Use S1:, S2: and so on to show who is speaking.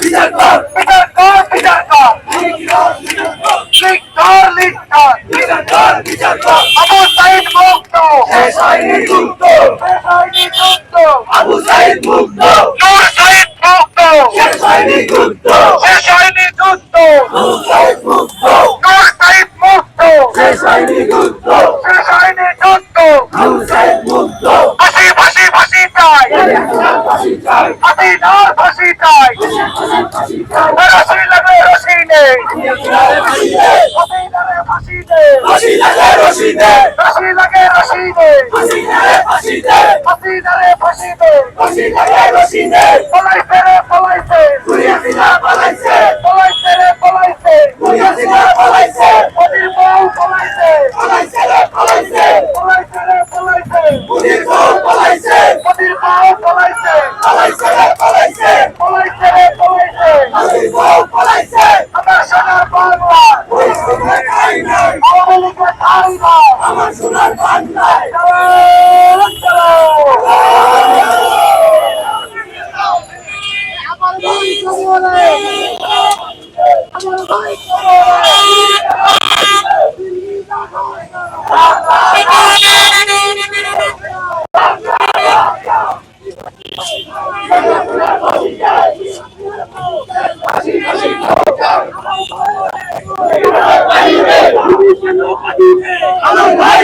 S1: বিচার কর
S2: বিচার কর বিচার কর লিক কর লিক কর
S1: বিচার কর বিচার কর
S2: আবু সাইদ মুক্ত
S1: শেষ হয়নি যুদ্ধ
S2: শেষ হয়নি যুদ্ধ
S1: আবু সাইদ মুক্ত
S2: নূর সাইদ মুক্ত
S1: শেষ হয়নি যুদ্ধ
S2: শেষ হয়নি যুদ্ধ
S1: আবু সাইদ মুক্ত
S2: নূর সাইদ মুক্ত
S1: শেষ হয়নি যুদ্ধ
S2: শেষ হয়নি যুদ্ধ
S1: আবু সাইদ মুক্ত
S2: ফাঁসি ফাঁসি ফাঁসি চাই
S1: ফাঁসি চাই
S2: ফাঁসি চাই। রসি লাগে রসি নেই
S1: ফাঁসি
S2: লাগে ফাঁসি দে রসি লাগে রসি দে
S1: ফাঁসি
S2: লাগে ফাঁসি দে
S1: ফাঁসি লাগে রশি দে
S2: পলাইছে রে পলাইছে
S1: দুনিয়া সিনা পালাইছে
S2: পলাইছে রে পলাইছে
S1: দুনিয়া সিনা পালাইছে
S2: মোদির বউ পলাইছে
S1: পালাইছে রে পালাইছে
S2: পলাইছে রে পলাইছে
S1: মুদির বউ পালাইছে
S2: মোদির বউ পলাইছে
S1: পালাইছে রে পালাইছে
S2: পলাইছে রে পলাইছে
S1: মুদির বউ পালাইছে
S2: আমার সোনার বাংলা
S1: ওই সোনার খাই নাই
S2: আওয়ামী লীগের ঠাই না
S1: আমার সোনার বাংলায়
S2: চালাও, আলম ভাই